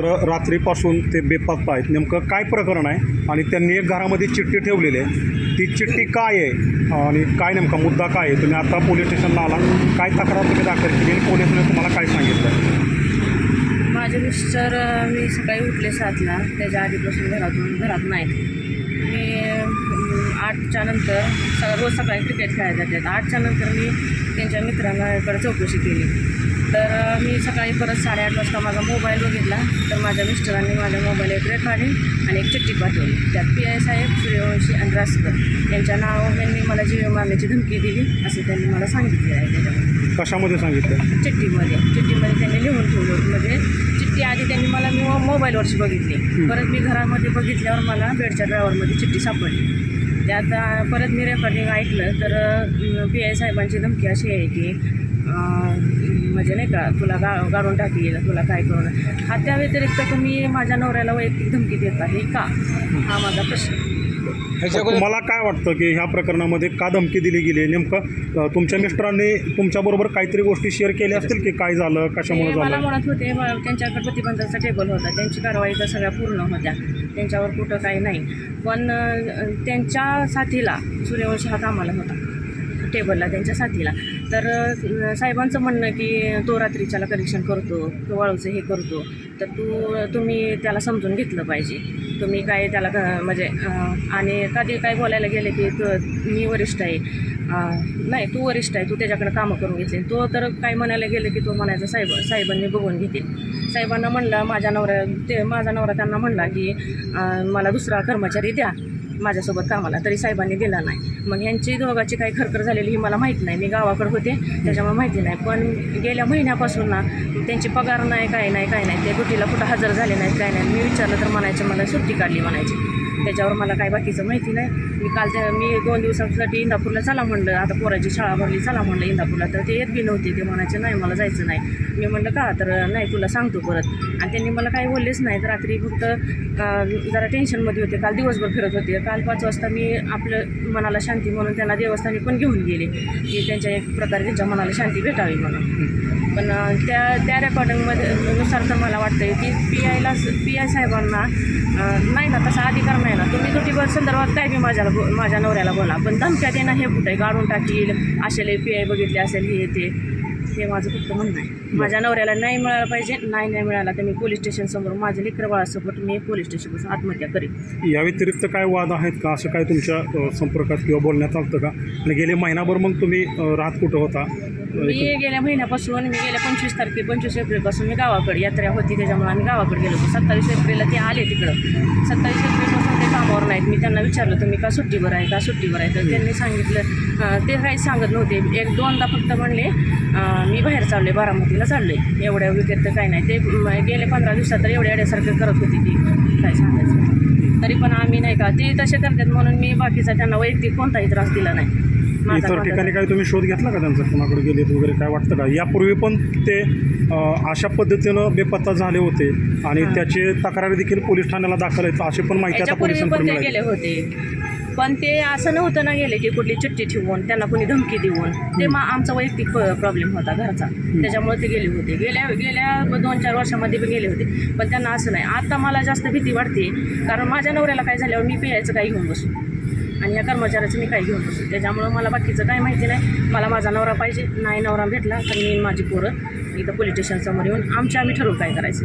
तर रात्रीपासून ते बेपत्ता आहेत. नेमकं काय प्रकरण आहे? आणि त्यांनी एक घरामध्ये चिठ्ठी ठेवलेली आहे. ती चिठ्ठी काय आहे? आणि काय नेमका मुद्दा काय आहे? तुम्ही आता पोलीस स्टेशनला आला. काय तक्रार तुम्ही दाखल केली? आणि पोलिसांनी तुम्हाला काय सांगितलं? माझे मिस्टर मी सकाळी उठले सातला. त्याच्या आधीपासून घरातून घरात नाही मी आठच्या नंतर रोज सकाळी क्रिकेट खेळायला जातात. आठच्या नंतर मी त्यांच्या मित्रांकडे चौकशी केली. तर मी सकाळी परत साडेआठ वाजता माझा मोबाईल बघितला. तर माझ्या मिस्टरांनी माझ्या मोबाईल एक रेकॉर्डिंग आणि एक चिठ्ठी पाठवली. त्यात पी आय साहेब सूर्यवंशी आणि रासकर यांच्या नाव यांनी मला जीव मारण्याची धमकी दिली असे त्यांनी मला सांगितले आहे त्याच्यामध्ये. कशामध्ये सांगितलं? चिठ्ठीमध्ये. चिठ्ठीमध्ये त्यांनी लिहून ठेवलं होतं म्हणजे चिठ्ठी आधी त्यांनी मला मो- मोबाईलवरची बघितली. परत मी घरामध्ये बघितल्यावर मला बेडच्या ड्रायव्हरमध्ये चिठ्ठी सापडली. त्यात परत मी रेकॉर्डिंग ऐकलं तर पी आय साहेबांची धमकी अशी आहे की म्हणजे नाही का तुला गा गाडून टाकील तुला काय करून हा त्या व्यतिरिक्त तुम्ही माझ्या नवऱ्याला वैयक्तिक धमकी देत आहे का? हा माझा प्रश्न. तुम्हाला काय वाटतं की ह्या प्रकरणामध्ये का धमकी दिली गेली? नेमकं अ, तुमच्या मिस्टरांनी तुमच्याबरोबर काहीतरी गोष्टी शेअर केल्या असतील की काय झालं? कशामुळे ते मला झालं? म्हणत होते. म- त्यांच्याकडे प्रतिबंधाचा टेबल होता. त्यांची कारवाई तर सगळ्या पूर्ण होत्या. त्यांच्यावर कुठं काही नाही. पण अं, त्यांच्या साथीला सूर्यवंशी हा कामाला होता. टेबलला त्यांच्या साथीला. तर साहेबांचं म्हणणं की तो रात्रीच्याला करेक्शन करतो तो वाळूचं हे करतो. तर तू तुम्ही त्याला समजून घेतलं पाहिजे. तुम्ही काय त्याला म्हणजे आणि कधी काय बोलायला गेले की मी वरिष्ठ आहे. नाही तू वरिष्ठ आहे तू त्याच्याकडे कामं करून घेतली. तो तर काय म्हणायला गेलं की तो म्हणायचा साहेब साहेबांनी बघून घेतील. साहेबांना म्हणला माझ्या नवऱ्या ते माझा नवरा त्यांना म्हणला की मला दुसरा कर्मचारी द्या. माझ्यासोबत कामाला तरी साहेबांनी दिला नाही. मग ह्यांची दोघाची काही खरखर झालेली ही मला माहीत नाही. मी गावाकडे होते त्याच्यामुळे माहिती नाही. पण गेल्या महिन्यापासून ना त्यांची पगार नाही काय नाही काय नाही. ते गुटीला कुठं हजर झाले नाहीत काय नाही. मी विचारलं तर म्हणायचे मला सुट्टी काढली म्हणायची. त्याच्यावर मला काय बाकीचं माहिती नाही. मी काल त्या मी दोन दिवसासाठी इंदापूरला चला म्हणलं. आता पोराची शाळा भरली चला म्हणलं इंदापूरला. तर ते येत बी नव्हते. ते म्हणायचे नाही मला जायचं नाही. मी म्हणलं का? तर नाही तुला सांगतो परत. आणि त्यांनी मला काही बोललेच नाही. तर रात्री फक्त जरा टेन्शनमध्ये होते. काल दिवसभर फिरत होते. काल पाच वाजता मी आपलं मनाला शांती म्हणून त्यांना देवस्थानी पण घेऊन गेले. की त्यांच्या एक प्रकारे त्यांच्या मनाला शांती भेटावी म्हणून. पण त्या त्या रेकॉर्डिंगमध्ये नुसार तर मला वाटतं की पी आयला पी आय साहेबांना नाही ना तसा अधिकार नाही. ना तुम्ही तुटीवर संदर्भात काय बी माझ्याला बो- माझ्या नवऱ्याला बोला. पण धमक्या देणं हे कुठे? गाडून टाकील असेल पी आय बघितले असेल हे ते. हे माझं फक्त म्हणणं आहे. माझ्या नवऱ्याला नाही मिळालं पाहिजे नाही नाही मिळाला तर मी पोलीस स्टेशनसमोर माझे लेकर बाळासोबत मी पोलीस स्टेशनपासून आत्महत्या करेन. या व्यतिरिक्त काय वाद आहेत का? असं काय तुमच्या संपर्कात किंवा बोलण्यात आलं का? आणि गेले महिनाभर मग तुम्ही राहत कुठं होता? मी गेल्या महिन्यापासून मी गेल्या पंचवीस तारखे पंचवीस एप्रिलपासून मी गावाकडे यात्रा होती त्याच्यामुळे आम्ही गावाकडे गेलो होतो. सत्तावीस एप्रिलला ते आले तिकडं. सत्तावीस एप्रिलपासून कामावर नाहीत. मी त्यांना विचारलं तुम्ही का सुट्टीवर आहे? का सुट्टीवर आहे? तर त्यांनी सांगितलं ते काही सांगत नव्हते. एक दोनदा फक्त म्हणले मी बाहेर चालले बारामतीला चालले एवढ्या विकेट तर काही नाही. ते गेले पंधरा दिवसात तर एवढ्या एवढ्यासारखं करत होती ती. काय सांगायचं. तरी पण आम्ही नाही का ते तसे करतात म्हणून मी बाकीचा त्यांना वैयक्तिक कोणताही त्रास दिला नाही. इतर ठिकाणी काय तुम्ही शोध घेतला का त्यांचा? कोणाकडे गेलेत वगैरे काय वाटतं का? यापूर्वी पण ते अशा पद्धतीनं बेपत्ता झाले होते आणि. त्याचे तक्रारी देखील पोलीस ठाण्याला दाखल आहेत अशी पण माहिती आता याच्यापूर्वी पोलिसांकडे पण ते मिळाली. गेले होते. पण ते असं नव्हतं ना गेले की कुठली चिठ्ठी ठेवून त्यांना कोणी धमकी देऊन. ते मग आमचा वैयक्तिक प्रॉब्लेम होता घरचा. त्याच्यामुळे ते गेले होते. गेल्या गेल्या दोन चार वर्षामध्ये पण गेले होते. पण त्यांना असं नाही. आता मला जास्त भीती वाटते. कारण माझ्या नवऱ्याला काय झाल्यावर मी पियायचं काही घेऊन बसू. आणि या कर्मचाऱ्याचं मी काही घेऊन बसू. त्याच्यामुळं मला बाकीचं काही माहिती नाही. मला माझा नवरा पाहिजे. नाही नवरा भेटला तर मी माझी पोरं इथं पोलीस स्टेशनसमोर येऊन आमच्या आम्ही ठरवू काय करायचं.